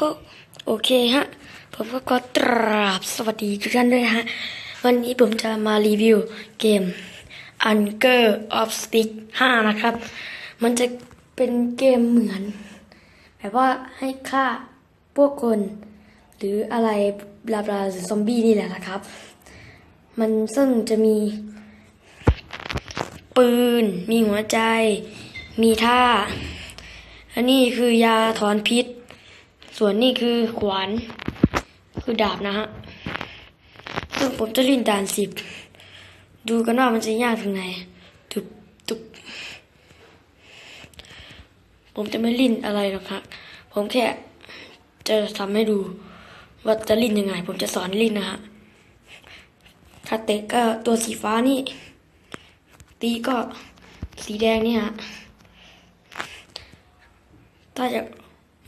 ก็โอเคฮะ ผมก็ขอตราบสวัสดีทุกท่านด้วยฮะ วันนี้ผมจะมารีวิวเกม Hunger of Stick 5 นะครับ มันจะเป็นเกมเหมือน แบบว่าให้ฆ่าพวกคน หรืออะไรบลาบลาซอมบี้นี่แหละนะครับ มันซึ่งจะมีปืน มีหัวใจ มีท่า อันนี้คือยาถอนพิษ ส่วนนี่คือขวานคือดาบนะฮะ ซึ่งผมจะเลินด่านสิบ ดูกันว่ามันจะยากถึงไหนตุบตุบผมจะไม่ลิ้นอะไรหรอกครับ ผมแค่จะทำให้ดู ว่าจะลิ้นยังไง ผมจะสอนลิ้นนะฮะ ถ้าเตะก็ตัวสีฟ้านี่ ตีก็สีแดงนี่ฮะ ถ้าจะ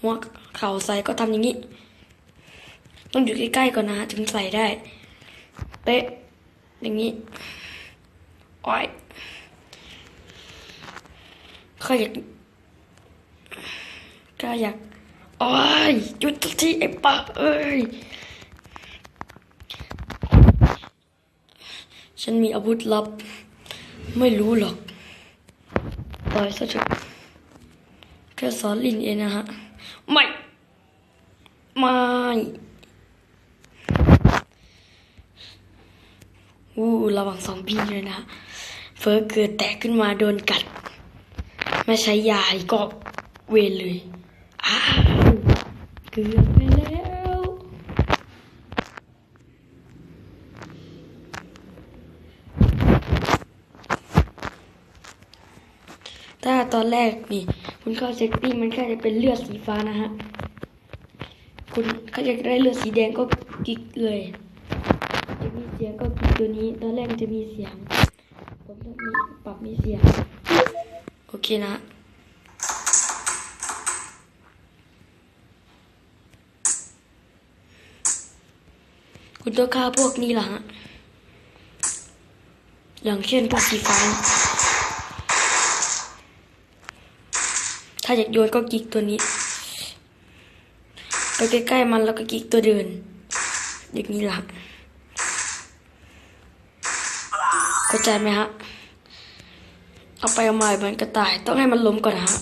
หัวเข่าใส่ก็ทำอย่างนี้ ต้องอยู่ใกล้ๆก่อนนะฮะถึงใส่ได้ เป๊ะอย่างนี้อ้อยข้าอยากข้าอยากโอ้ยหยุดที่ไอ้ปะเอ้ยฉันมีอาวุธลับ ไม่รู้หรอกปล่อยซะเถอะแค่สอนลินเองนะฮะ ไม่ ไม่ วู้ระวังซอมบี้เลยนะ เฟอเกิดแตกขึ้นมาโดนกัด ไม่ใช้ยาอีกก็เวรเลย อ้าวเกือบไปแล้ว ถ้าตอนแรกนี่ คุณเข้าเซตติ้งมันแค่จะเป็นเลือดสีฟ้านะฮะ คุณเขาจะได้เลือดสีแดงก็กิ๊กเลยจะมีเสียงก็กิ๊กตัวนี้ ตอนแรกจะมีเสียง ผมต้องมีปรับมีเสียง โอเคนะคุณต้องฆ่าพวกนี้ล่ะฮะ อย่างเช่นพวกสีฟ้า ถ้าอยากโยนก็กิ๊กตัวนี้ไปใกล้ๆมันแล้วก็กิ๊กตัวเดินอย่างนี้ล่ะเข้าใจไหมฮะ เอาไปเอามาเหมือนกระต่าย ต้องให้มันล้มก่อนนะฮะ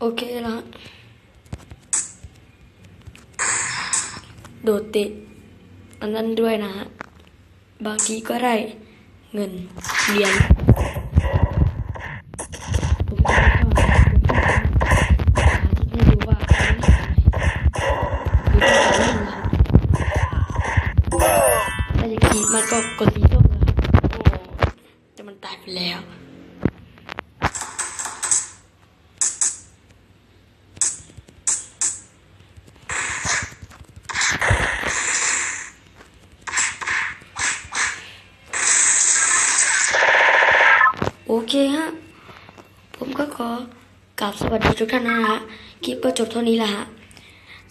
โอเคแล้ว โดดเตะอันนั้นด้วยนะฮะ บางทีก็ได้เงินเหรียญผมก็ไม่ชอบผมก็สาธิตให้ดูว่าอันนี้คืออะไรหรือต้องการเล่นนะถ้าอยากกีมันก็กดสีส้มนะครับโอ้แต่มันตายไปแล้ว โอเคฮะ ผมก็ขอกราบสวัสดีทุกท่านนะฮะ คลิปก็จบเท่านี้ละฮะ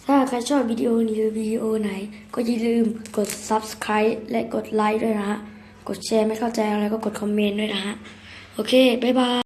ถ้าใครชอบวิดีโอนี้หรือวิดีโอไหน ก็อย่าลืมกด subscribe และกดไลค์ด้วยนะฮะ กดแชร์ไม่เข้าใจอะไรก็กดคอมเมนต์ด้วยนะฮะ โอเค บ๊ายบาย